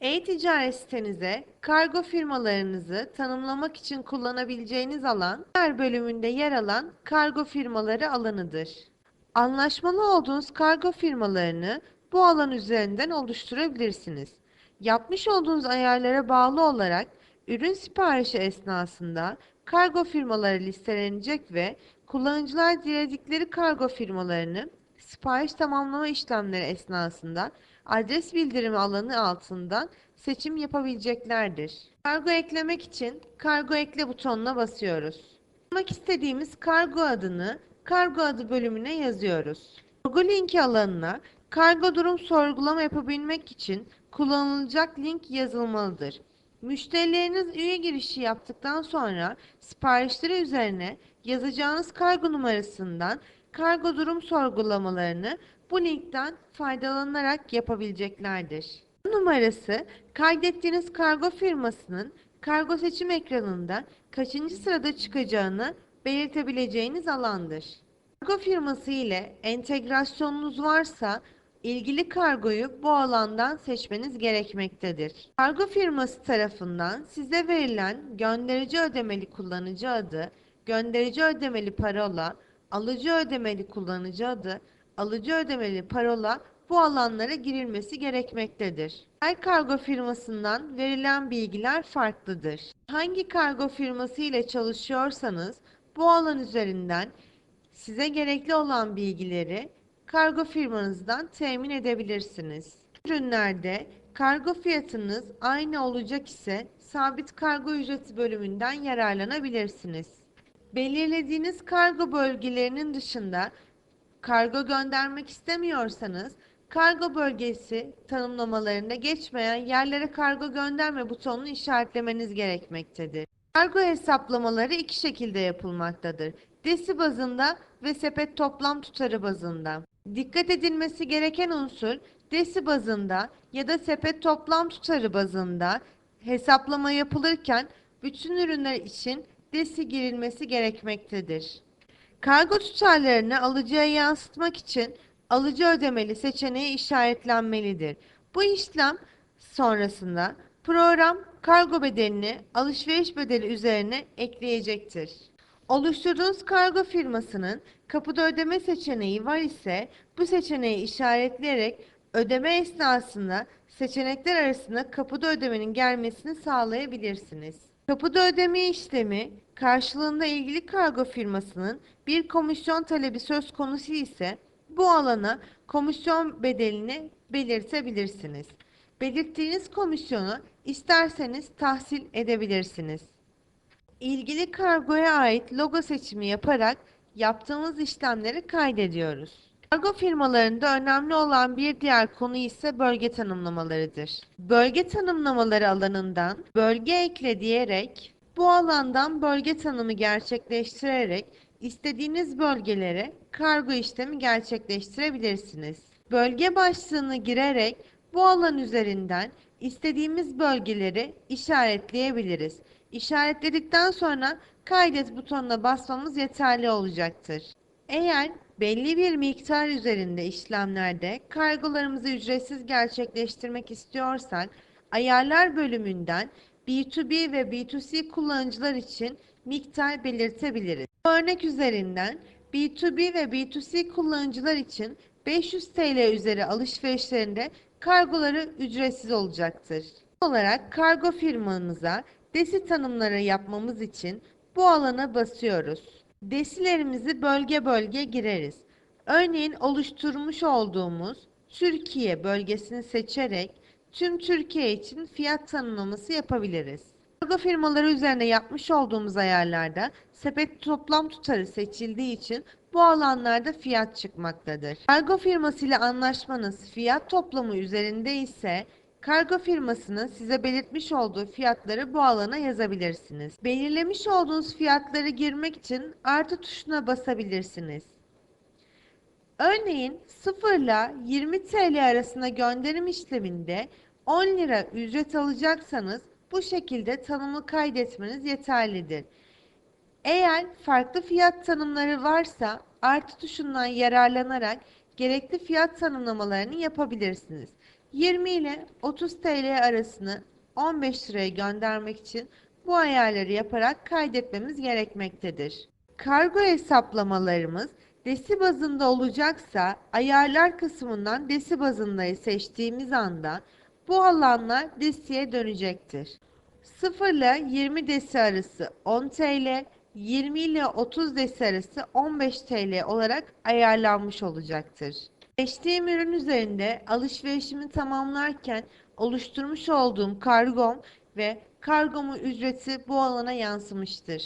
E-ticaret sitenize kargo firmalarınızı tanımlamak için kullanabileceğiniz alan, her bölümünde yer alan kargo firmaları alanıdır. Anlaşmalı olduğunuz kargo firmalarını bu alan üzerinden oluşturabilirsiniz. Yapmış olduğunuz ayarlara bağlı olarak ürün siparişi esnasında kargo firmaları listelenecek ve kullanıcılar diledikleri kargo firmalarını sipariş tamamlama işlemleri esnasında adres bildirimi alanı altından seçim yapabileceklerdir. Kargo eklemek için kargo ekle butonuna basıyoruz. Yazmak istediğimiz kargo adını kargo adı bölümüne yazıyoruz. Kargo linki alanına kargo durum sorgulama yapabilmek için kullanılacak link yazılmalıdır. Müşterileriniz üye girişi yaptıktan sonra siparişleri üzerine yazacağınız kargo numarasından kargo durum sorgulamalarını bu linkten faydalanarak yapabileceklerdir. Numarası kaydettiğiniz kargo firmasının kargo seçim ekranında kaçıncı sırada çıkacağını belirtebileceğiniz alandır. Kargo firması ile entegrasyonunuz varsa ilgili kargoyu bu alandan seçmeniz gerekmektedir. Kargo firması tarafından size verilen gönderici ödemeli kullanıcı adı, gönderici ödemeli parola, alıcı ödemeli kullanıcı adı, alıcı ödemeli parola bu alanlara girilmesi gerekmektedir. Her kargo firmasından verilen bilgiler farklıdır. Hangi kargo firması ile çalışıyorsanız bu alan üzerinden size gerekli olan bilgileri kargo firmanızdan temin edebilirsiniz. Ürünlerde kargo fiyatınız aynı olacak ise sabit kargo ücreti bölümünden yararlanabilirsiniz. Belirlediğiniz kargo bölgelerinin dışında kargo göndermek istemiyorsanız kargo bölgesi tanımlamalarında geçmeyen yerlere kargo gönderme butonunu işaretlemeniz gerekmektedir. Kargo hesaplamaları iki şekilde yapılmaktadır. Desi bazında ve sepet toplam tutarı bazında. Dikkat edilmesi gereken unsur desi bazında ya da sepet toplam tutarı bazında hesaplama yapılırken bütün ürünler için desi girilmesi gerekmektedir. Kargo tutarlarını alıcıya yansıtmak için alıcı ödemeli seçeneği işaretlenmelidir. Bu işlem sonrasında program kargo bedelini alışveriş bedeli üzerine ekleyecektir. Oluşturduğunuz kargo firmasının kapıda ödeme seçeneği var ise bu seçeneği işaretleyerek ödeme esnasında seçenekler arasında kapıda ödemenin gelmesini sağlayabilirsiniz. Kapıda ödeme işlemi karşılığında ilgili kargo firmasının bir komisyon talebi söz konusu ise bu alana komisyon bedelini belirtebilirsiniz. Belirttiğiniz komisyonu isterseniz tahsil edebilirsiniz. İlgili kargoya ait logo seçimi yaparak yaptığımız işlemleri kaydediyoruz. Kargo firmalarında önemli olan bir diğer konu ise bölge tanımlamalarıdır. Bölge tanımlamaları alanından bölge ekle diyerek bu alandan bölge tanımı gerçekleştirerek istediğiniz bölgelere kargo işlemi gerçekleştirebilirsiniz. Bölge başlığını girerek bu alan üzerinden istediğimiz bölgeleri işaretleyebiliriz. İşaretledikten sonra kaydet butonuna basmamız yeterli olacaktır. Eğer belli bir miktar üzerinde işlemlerde kargolarımızı ücretsiz gerçekleştirmek istiyorsak ayarlar bölümünden B2B ve B2C kullanıcılar için miktar belirtebiliriz. Bu örnek üzerinden B2B ve B2C kullanıcılar için 500 TL üzeri alışverişlerinde kargoları ücretsiz olacaktır. Son olarak kargo firmamıza desi tanımları yapmamız için bu alana basıyoruz. Desilerimizi bölge bölge gireriz. Örneğin oluşturmuş olduğumuz Türkiye bölgesini seçerek tüm Türkiye için fiyat tanımlaması yapabiliriz. Kargo firmaları üzerine yapmış olduğumuz ayarlarda sepet toplam tutarı seçildiği için bu alanlarda fiyat çıkmaktadır. Kargo firması ile anlaşmanız fiyat toplamı üzerinde ise kargo firmasının size belirtmiş olduğu fiyatları bu alana yazabilirsiniz. Belirlemiş olduğunuz fiyatları girmek için artı tuşuna basabilirsiniz. Örneğin 0 ile 20 TL arasında gönderim işleminde 10 lira ücret alacaksanız bu şekilde tanımı kaydetmeniz yeterlidir. Eğer farklı fiyat tanımları varsa artı tuşundan yararlanarak gerekli fiyat tanımlamalarını yapabilirsiniz. 20 ile 30 TL arasını 15 liraya göndermek için bu ayarları yaparak kaydetmemiz gerekmektedir. Kargo hesaplamalarımız desi bazında olacaksa ayarlar kısmından desi bazındayı seçtiğimiz anda bu alanlar desiye dönecektir. 0 ile 20 desi arası 10 TL, 20 ile 30 desi arası 15 TL olarak ayarlanmış olacaktır. Seçtiğim ürün üzerinde alışverişimi tamamlarken oluşturmuş olduğum kargom ve kargomu ücreti bu alana yansımıştır.